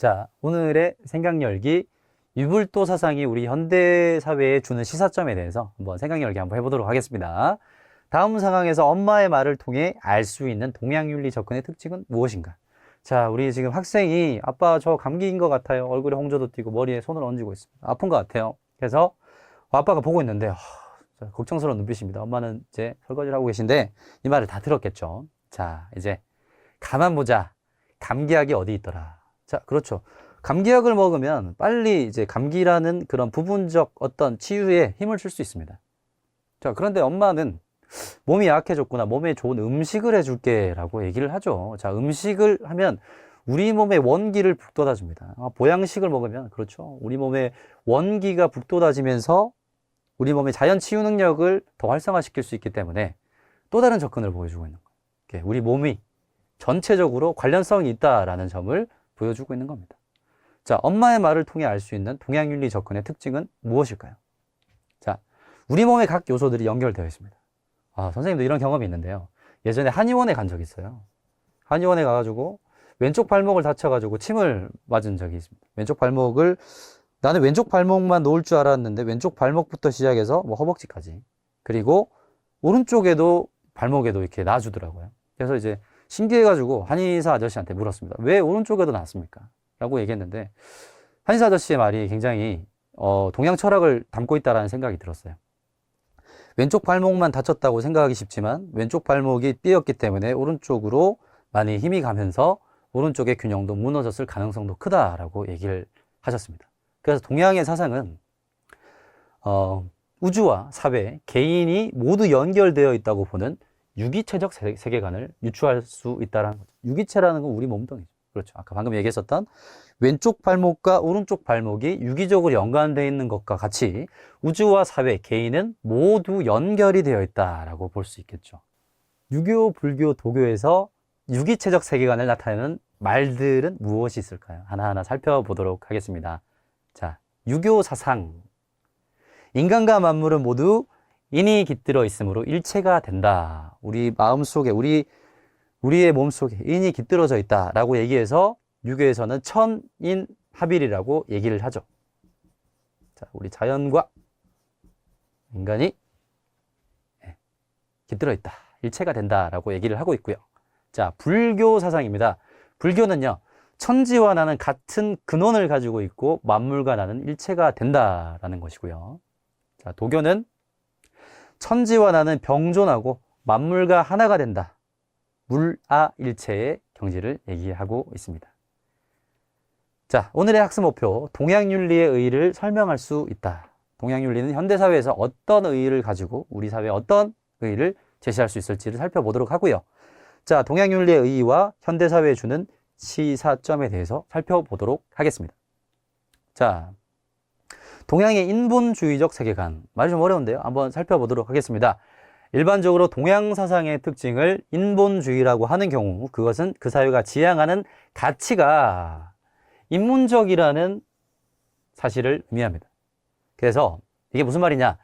자, 오늘의 생각열기 유불도 사상이 우리 현대 사회에 주는 시사점에 대해서 한번 생각열기 한번 해보도록 하겠습니다. 다음 상황에서 엄마의 말을 통해 알 수 있는 동양윤리 접근의 특징은 무엇인가? 자, 우리 지금 학생이 아빠 저 감기인 것 같아요. 얼굴에 홍조도 띄고 머리에 손을 얹고 있습니다. 아픈 것 같아요. 그래서 아빠가 보고 있는데 하, 자, 걱정스러운 눈빛입니다. 엄마는 이제 설거지를 하고 계신데 이 말을 다 들었겠죠. 자, 이제 가만 보자. 감기약이 어디 있더라. 자, 그렇죠. 감기약을 먹으면 빨리 이제 감기라는 그런 부분적 어떤 치유에 힘을 줄수 있습니다. 자, 그런데 엄마는 몸이 약해졌구나. 몸에 좋은 음식을 해줄게. 라고 얘기를 하죠. 자, 음식을 하면 우리 몸의 원기를 북돋아 줍니다. 아, 보양식을 먹으면, 그렇죠. 우리 몸의 원기가 북돋아지면서 우리 몸의 자연 치유 능력을 더 활성화시킬 수 있기 때문에 또 다른 접근을 보여주고 있는 거예요. 우리 몸이 전체적으로 관련성이 있다라는 점을 보여주고 있는 겁니다. 자, 엄마의 말을 통해 알 수 있는 동양윤리 접근의 특징은 무엇일까요? 자, 우리 몸의 각 요소들이 연결되어 있습니다. 아, 선생님도 이런 경험이 있는데요. 예전에 한의원에 간 적이 있어요. 한의원에 가가지고 왼쪽 발목을 다쳐가지고 침을 맞은 적이 있습니다. 왼쪽 발목을 나는 왼쪽 발목만 놓을 줄 알았는데 왼쪽 발목부터 시작해서 뭐 허벅지까지 그리고 오른쪽에도 발목에도 이렇게 놔주더라고요. 그래서 이제 신기해가지고 한의사 아저씨한테 물었습니다. 왜 오른쪽에도 놨습니까? 라고 얘기했는데 한의사 아저씨의 말이 굉장히 어, 동양 철학을 담고 있다라는 생각이 들었어요. 왼쪽 발목만 다쳤다고 생각하기 쉽지만 왼쪽 발목이 삐었기 때문에 오른쪽으로 많이 힘이 가면서 오른쪽의 균형도 무너졌을 가능성도 크다라고 얘기를 하셨습니다. 그래서 동양의 사상은 어, 우주와 사회, 개인이 모두 연결되어 있다고 보는 유기체적 세- 세계관을 유추할 수 있다는 거죠. 유기체라는 건 우리 몸뚱이죠. 그렇죠. 아까 방금 얘기했었던 왼쪽 발목과 오른쪽 발목이 유기적으로 연관되어 있는 것과 같이 우주와 사회, 개인은 모두 연결이 되어 있다라고 볼 수 있겠죠. 유교, 불교, 도교에서 유기체적 세계관을 나타내는 말들은 무엇이 있을까요? 하나하나 살펴보도록 하겠습니다. 자, 유교 사상. 인간과 만물은 모두 인이 깃들어 있으므로 일체가 된다. 우리 마음 속에, 우리, 우리의 몸 속에 인이 깃들어져 있다 라고 얘기해서 유교에서는 천인 합일이라고 얘기를 하죠. 자, 우리 자연과 인간이 예, 깃들어 있다. 일체가 된다 라고 얘기를 하고 있고요. 자, 불교 사상입니다. 불교는요, 천지와 나는 같은 근원을 가지고 있고 만물과 나는 일체가 된다라는 것이고요. 자, 도교는 천지와 나는 병존하고 만물과 하나가 된다. 물아 일체의 경지를 얘기하고 있습니다. 자, 오늘의 학습 목표 동양윤리의 의의를 설명할 수 있다. 동양윤리는 현대사회에서 어떤 의의를 가지고 우리 사회에 어떤 의의를 제시할 수 있을지를 살펴보도록 하고요. 자, 동양윤리의 의의와 현대사회에 주는 시사점에 대해서 살펴보도록 하겠습니다. 자, 동양의 인본주의적 세계관. 말이 좀 어려운데요. 한번 살펴보도록 하겠습니다. 일반적으로 동양 사상의 특징을 인본주의라고 하는 경우 그것은 그 사회가 지향하는 가치가 인문적이라는 사실을 의미합니다. 그래서 이게 무슨 말이냐?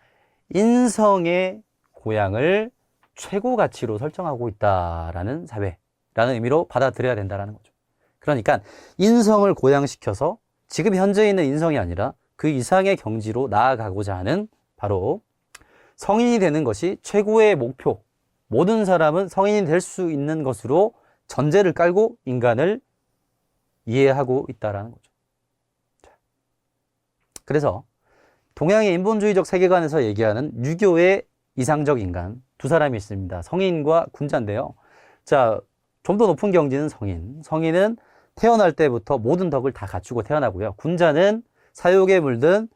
인성의 고향을 최고 가치로 설정하고 있다라는 사회라는 의미로 받아들여야 된다는 거죠. 그러니까 인성을 고양시켜서 지금 현재 있는 인성이 아니라 그 이상의 경지로 나아가고자 하는 바로 성인이 되는 것이 최고의 목표. 모든 사람은 성인이 될 수 있는 것으로 전제를 깔고 인간을 이해하고 있다라는 거죠. 자, 그래서 동양의 인본주의적 세계관에서 얘기하는 유교의 이상적 인간 두 사람이 있습니다. 성인과 군자인데요. 자, 좀 더 높은 경지는 성인. 성인은 태어날 때부터 모든 덕을 다 갖추고 태어나고요. 군자는 사욕에 물든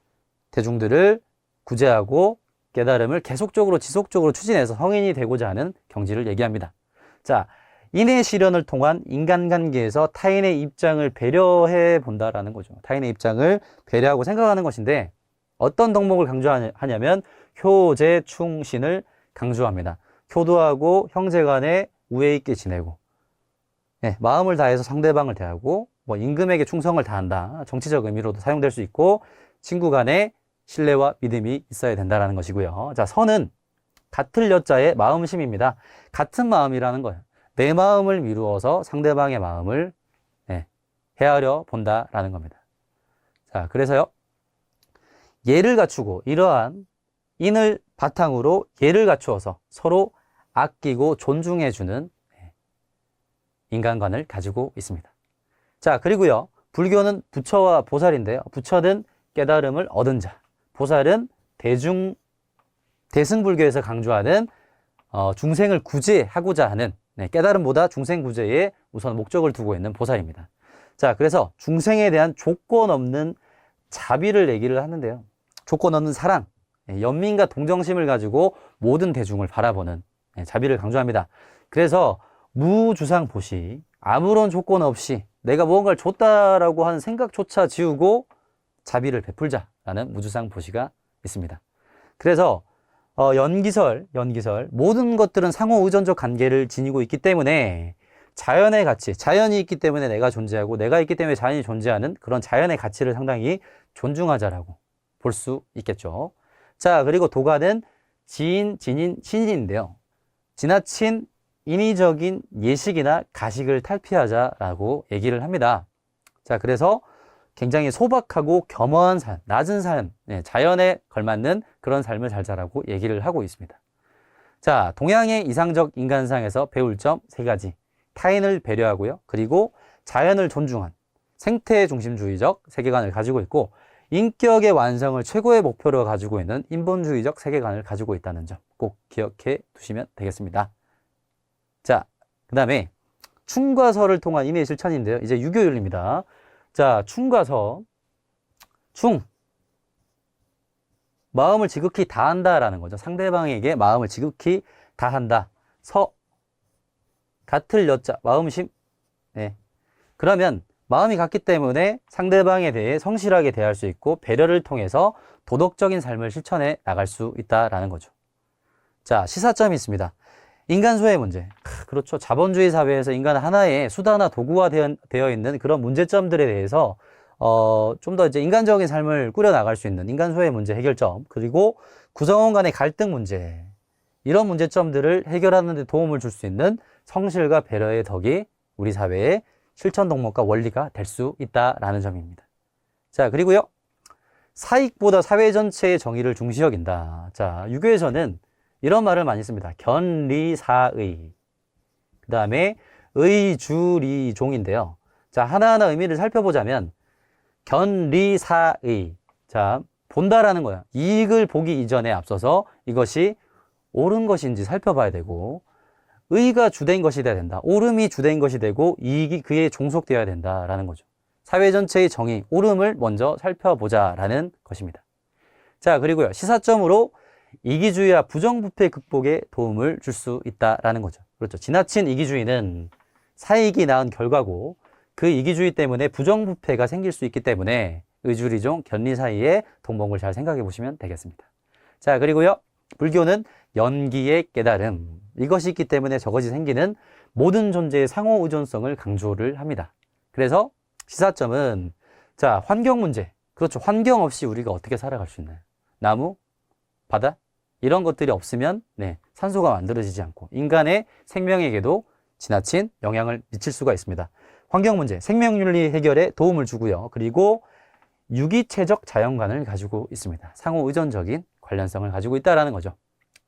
대중들을 구제하고 깨달음을 계속적으로 지속적으로 추진해서 성인이 되고자 하는 경지를 얘기합니다. 자, 인의 실현을 통한 인간관계에서 타인의 입장을 배려해 본다라는 거죠. 타인의 입장을 배려하고 생각하는 것인데 어떤 덕목을 강조하냐면 효제 충신을 강조합니다. 효도하고 형제 간에 우애 있게 지내고 네, 마음을 다해서 상대방을 대하고 뭐 임금에게 충성을 다한다. 정치적 의미로도 사용될 수 있고 친구 간에 신뢰와 믿음이 있어야 된다는 것이고요. 자, 선은 같을 여자의 마음심입니다. 같은 마음이라는 거예요. 내 마음을 미루어서 상대방의 마음을 네, 헤아려 본다라는 겁니다. 자, 그래서요. 예를 갖추고 이러한 인을 바탕으로 예를 갖추어서 서로 아끼고 존중해주는 네, 인간관을 가지고 있습니다. 자, 그리고요. 불교는 부처와 보살인데요. 부처는 깨달음을 얻은 자, 보살은 대중, 대승불교에서 강조하는 어, 중생을 구제하고자 하는 네, 깨달음보다 중생 구제에 우선 목적을 두고 있는 보살입니다. 자, 그래서 중생에 대한 조건 없는 자비를 얘기를 하는데요. 조건 없는 사랑, 예, 연민과 동정심을 가지고 모든 대중을 바라보는 예, 자비를 강조합니다. 그래서 무주상 보시, 아무런 조건 없이 내가 무언가를 줬다라고 하는 생각조차 지우고 자비를 베풀자라는 무주상 보시가 있습니다. 그래서 어, 연기설, 연기설 모든 것들은 상호 의존적 관계를 지니고 있기 때문에 자연의 가치, 자연이 있기 때문에 내가 존재하고 내가 있기 때문에 자연이 존재하는 그런 자연의 가치를 상당히 존중하자라고 볼 수 있겠죠. 자, 그리고 도가는 지인, 진인, 신인인데요. 지나친 인위적인 예식이나 가식을 탈피하자라고 얘기를 합니다. 자, 그래서 굉장히 소박하고 겸허한 삶, 낮은 삶, 네, 자연에 걸맞는 그런 삶을 살자라고 얘기를 하고 있습니다. 자, 동양의 이상적 인간상에서 배울 점 세 가지. 타인을 배려하고요. 그리고 자연을 존중한 생태 중심주의적 세계관을 가지고 있고 인격의 완성을 최고의 목표로 가지고 있는 인본주의적 세계관을 가지고 있다는 점 꼭 기억해 두시면 되겠습니다. 자, 그 다음에 충과서를 통한 인의 실천인데요. 이제 유교윤리입니다. 자, 충과서. 충. 마음을 지극히 다한다라는 거죠. 상대방에게 마음을 지극히 다한다. 서. 같을 여자, 마음심. 네. 그러면 마음이 같기 때문에 상대방에 대해 성실하게 대할 수 있고 배려를 통해서 도덕적인 삶을 실천해 나갈 수 있다라는 거죠. 자, 시사점이 있습니다. 인간 소외 문제. 크, 그렇죠. 자본주의 사회에서 인간은 하나의 수단화 도구화 되어, 있는 그런 문제점들에 대해서 어, 좀 더 이제 인간적인 삶을 꾸려 나갈 수 있는 인간 소외 문제 해결점, 그리고 구성원 간의 갈등 문제. 이런 문제점들을 해결하는 데 도움을 줄 수 있는 성실과 배려의 덕이 우리 사회의 실천 동목과 원리가 될 수 있다라는 점입니다. 자, 그리고요. 사익보다 사회 전체의 정의를 중시 여긴다. 자, 유교에서는 이런 말을 많이 씁니다. 견리사의. 그 다음에 의주리종인데요. 자, 하나하나 의미를 살펴보자면, 견리사의. 자, 본다라는 거야. 이익을 보기 이전에 앞서서 이것이 옳은 것인지 살펴봐야 되고, 의가 주된 것이 돼야 된다. 옳음이 주된 것이 되고, 이익이 그에 종속되어야 된다라는 거죠. 사회 전체의 정의, 옳음을 먼저 살펴보자라는 것입니다. 자, 그리고요. 시사점으로 이기주의와 부정부패 극복에 도움을 줄 수 있다라는 거죠. 그렇죠. 지나친 이기주의는 사익이 낳은 결과고 그 이기주의 때문에 부정부패가 생길 수 있기 때문에 의주리종 견리 사이의 동봉을 잘 생각해 보시면 되겠습니다. 자, 그리고요. 불교는 연기의 깨달음. 이것이 있기 때문에 저것이 생기는 모든 존재의 상호 의존성을 강조를 합니다. 그래서 시사점은 자, 환경 문제. 그렇죠. 환경 없이 우리가 어떻게 살아갈 수 있나요? 나무, 바다 이런 것들이 없으면 네, 산소가 만들어지지 않고 인간의 생명에게도 지나친 영향을 미칠 수가 있습니다. 환경 문제, 생명윤리 해결에 도움을 주고요. 그리고 유기체적 자연관을 가지고 있습니다. 상호 의존적인 관련성을 가지고 있다라는 거죠.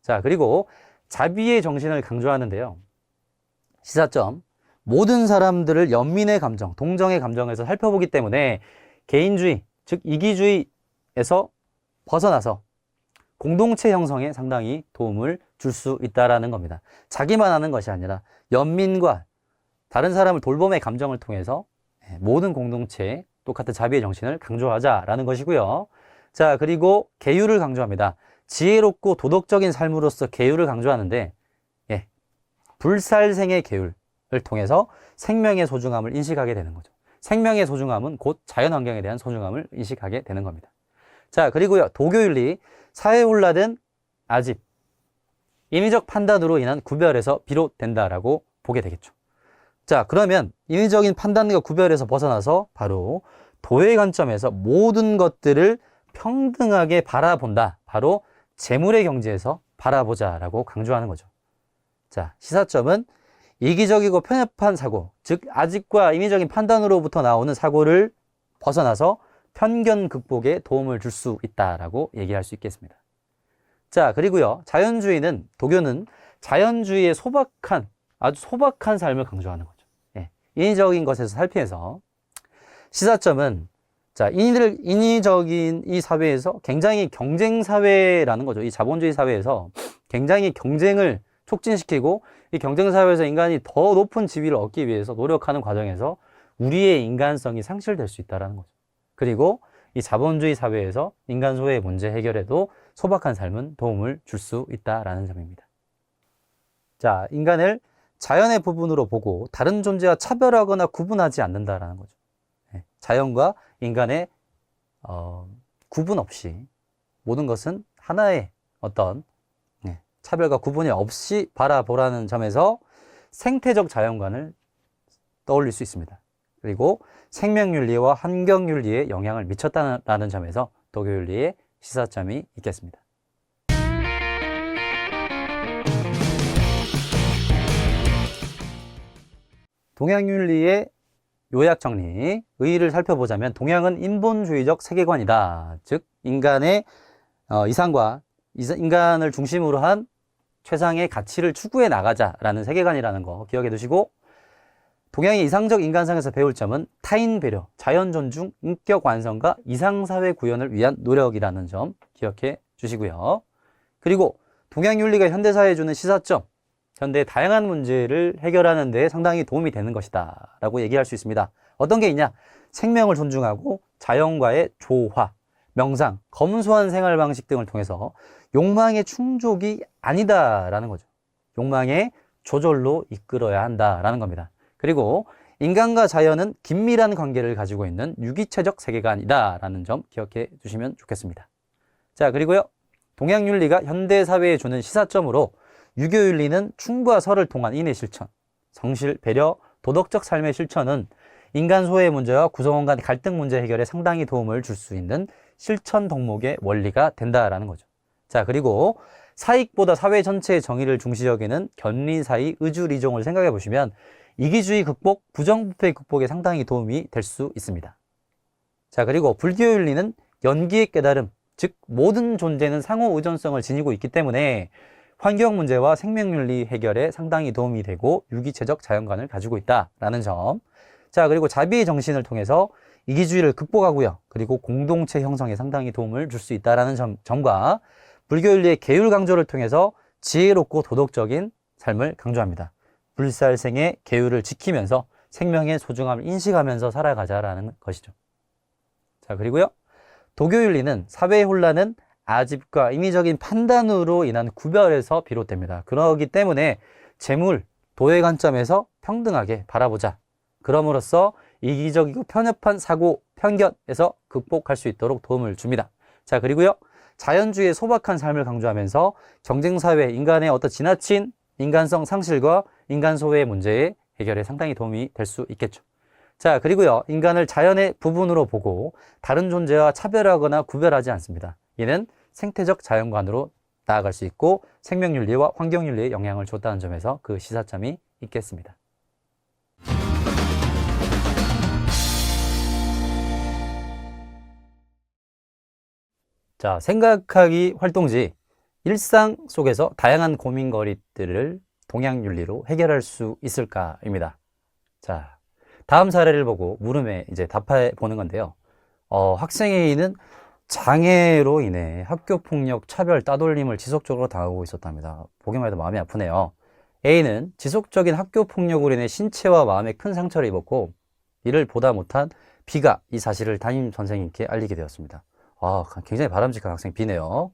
자, 그리고 자비의 정신을 강조하는데요. 시사점 모든 사람들을 연민의 감정, 동정의 감정에서 살펴보기 때문에 개인주의, 즉 이기주의에서 벗어나서 공동체 형성에 상당히 도움을 줄 수 있다라는 겁니다. 자기만 하는 것이 아니라 연민과 다른 사람을 돌봄의 감정을 통해서 예, 모든 공동체에 똑같은 자비의 정신을 강조하자라는 것이고요. 자, 그리고 계율을 강조합니다. 지혜롭고 도덕적인 삶으로서 계율을 강조하는데, 예, 불살생의 계율을 통해서 생명의 소중함을 인식하게 되는 거죠. 생명의 소중함은 곧 자연 환경에 대한 소중함을 인식하게 되는 겁니다. 자, 그리고요, 도교윤리, 사회에 올라든 아집, 인위적 판단으로 인한 구별에서 비롯된다라고 보게 되겠죠. 자, 그러면 인위적인 판단과 구별에서 벗어나서 바로 도의 관점에서 모든 것들을 평등하게 바라본다. 바로 재물의 경지에서 바라보자라고 강조하는 거죠. 자, 시사점은 이기적이고 편협한 사고, 즉 아직과 인위적인 판단으로부터 나오는 사고를 벗어나서 편견 극복에 도움을 줄 수 있다라고 얘기할 수 있겠습니다. 자, 그리고요. 자연주의는 도교는 자연주의의 소박한 아주 소박한 삶을 강조하는 거죠. 예. 인위적인 것에서 살피해서 시사점은 자, 인위를, 인위적인 이 사회에서 굉장히 경쟁 사회라는 거죠. 이 자본주의 사회에서 굉장히 경쟁을 촉진시키고 이 경쟁 사회에서 인간이 더 높은 지위를 얻기 위해서 노력하는 과정에서 우리의 인간성이 상실될 수 있다는 거죠. 그리고 이 자본주의 사회에서 인간 소외 문제 해결에도 소박한 삶은 도움을 줄 수 있다라는 점입니다. 자, 인간을 자연의 부분으로 보고 다른 존재와 차별하거나 구분하지 않는다라는 거죠. 예, 자연과 인간의 어, 구분 없이 모든 것은 하나의 어떤 예, 차별과 구분이 없이 바라보라는 점에서 생태적 자연관을 떠올릴 수 있습니다. 그리고 생명윤리와 환경윤리에 영향을 미쳤다는 점에서 도교윤리의 시사점이 있겠습니다. 동양윤리의 요약 정리, 의의를 살펴보자면 동양은 인본주의적 세계관이다. 즉 인간의 어, 이상과 인간을 중심으로 한 최상의 가치를 추구해 나가자라는 세계관이라는 거 기억해 두시고 동양의 이상적 인간상에서 배울 점은 타인 배려, 자연 존중, 인격 완성과 이상사회 구현을 위한 노력이라는 점 기억해 주시고요. 그리고 동양 윤리가 현대사회에 주는 시사점, 현대의 다양한 문제를 해결하는 데 상당히 도움이 되는 것이다 라고 얘기할 수 있습니다. 어떤 게 있냐? 생명을 존중하고 자연과의 조화, 명상, 검소한 생활 방식 등을 통해서 욕망의 충족이 아니다라는 거죠. 욕망의 조절로 이끌어야 한다라는 겁니다. 그리고 인간과 자연은 긴밀한 관계를 가지고 있는 유기체적 세계관이다 라는 점 기억해 주시면 좋겠습니다. 자, 그리고요. 동양윤리가 현대사회에 주는 시사점으로 유교윤리는 충과 설을 통한 인의 실천, 성실, 배려, 도덕적 삶의 실천은 인간 소외 문제와 구성원 간 갈등 문제 해결에 상당히 도움을 줄 수 있는 실천 덕목의 원리가 된다라는 거죠. 자, 그리고 사익보다 사회 전체의 정의를 중시 여기는 견리사의 의주리종을 생각해 보시면 이기주의 극복, 부정부패 극복에 상당히 도움이 될 수 있습니다. 자, 그리고 불교윤리는 연기의 깨달음, 즉 모든 존재는 상호 의존성을 지니고 있기 때문에 환경 문제와 생명윤리 해결에 상당히 도움이 되고 유기체적 자연관을 가지고 있다라는 점. 자, 그리고 자비의 정신을 통해서 이기주의를 극복하고요. 그리고 공동체 형성에 상당히 도움을 줄 수 있다라는 점, 점과 불교윤리의 계율 강조를 통해서 지혜롭고 도덕적인 삶을 강조합니다. 불살생의 계율을 지키면서 생명의 소중함을 인식하면서 살아가자라는 것이죠. 자, 그리고요. 도교윤리는 사회의 혼란은 아집과 인위적인 판단으로 인한 구별에서 비롯됩니다. 그러기 때문에 재물, 도의 관점에서 평등하게 바라보자. 그럼으로써 이기적이고 편협한 사고, 편견에서 극복할 수 있도록 도움을 줍니다. 자, 그리고요. 자연주의의 소박한 삶을 강조하면서 경쟁사회, 인간의 어떤 지나친 인간성 상실과 인간 소외 문제의 해결에 상당히 도움이 될 수 있겠죠. 자, 그리고요. 인간을 자연의 부분으로 보고 다른 존재와 차별하거나 구별하지 않습니다. 이는 생태적 자연관으로 나아갈 수 있고 생명윤리와 환경윤리에 영향을 줬다는 점에서 그 시사점이 있겠습니다. 자, 생각하기 활동지 일상 속에서 다양한 고민거리들을 동양윤리로 해결할 수 있을까입니다. 자, 다음 사례를 보고 물음에 이제 답해 보는 건데요. 어, 학생 A는 장애로 인해 학교 폭력, 차별, 따돌림을 지속적으로 당하고 있었답니다. 보기만 해도 마음이 아프네요. A는 지속적인 학교 폭력으로 인해 신체와 마음에 큰 상처를 입었고 이를 보다 못한 B가 이 사실을 담임 선생님께 알리게 되었습니다. 아, 굉장히 바람직한 학생 B네요.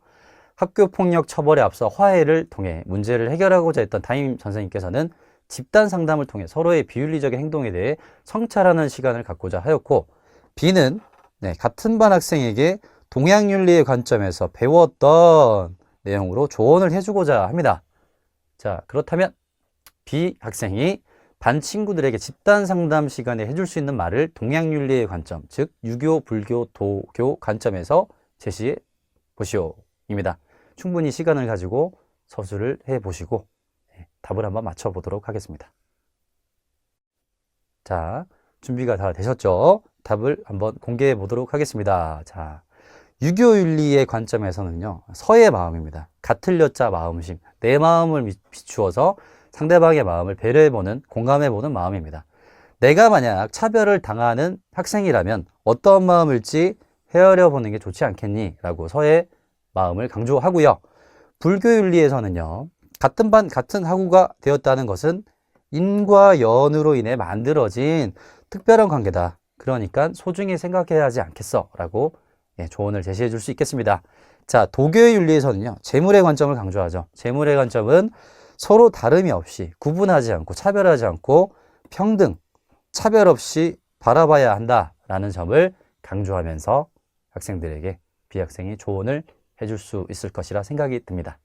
학교 폭력 처벌에 앞서 화해를 통해 문제를 해결하고자 했던 담임 선생님께서는 집단 상담을 통해 서로의 비윤리적인 행동에 대해 성찰하는 시간을 갖고자 하였고 B는 네, 같은 반 학생에게 동양 윤리의 관점에서 배웠던 내용으로 조언을 해주고자 합니다. 자, 그렇다면 B 학생이 반 친구들에게 집단 상담 시간에 해줄 수 있는 말을 동양 윤리의 관점, 즉 유교, 불교, 도교 관점에서 제시해 보시오입니다. 충분히 시간을 가지고 서술을 해 보시고 답을 한번 맞춰 보도록 하겠습니다. 자, 준비가 다 되셨죠? 답을 한번 공개해 보도록 하겠습니다. 자, 유교 윤리의 관점에서는요, 서의 마음입니다. 같을 여자 마음심, 내 마음을 미- 비추어서 상대방의 마음을 배려해 보는, 공감해 보는 마음입니다. 내가 만약 차별을 당하는 학생이라면 어떤 마음일지 헤아려 보는 게 좋지 않겠니? 라고 서의 마음을 강조하고요. 불교 윤리에서는요, 같은 반, 같은 학우가 되었다는 것은 인과 연으로 인해 만들어진 특별한 관계다. 그러니까 소중히 생각해야 하지 않겠어. 라고 예, 조언을 제시해 줄 수 있겠습니다. 자, 도교의 윤리에서는요, 재물의 관점을 강조하죠. 재물의 관점은 서로 다름이 없이 구분하지 않고 차별하지 않고 평등, 차별 없이 바라봐야 한다라는 점을 강조하면서 학생들에게 비학생이 조언을 해줄 수 있을 것이라 생각이 듭니다.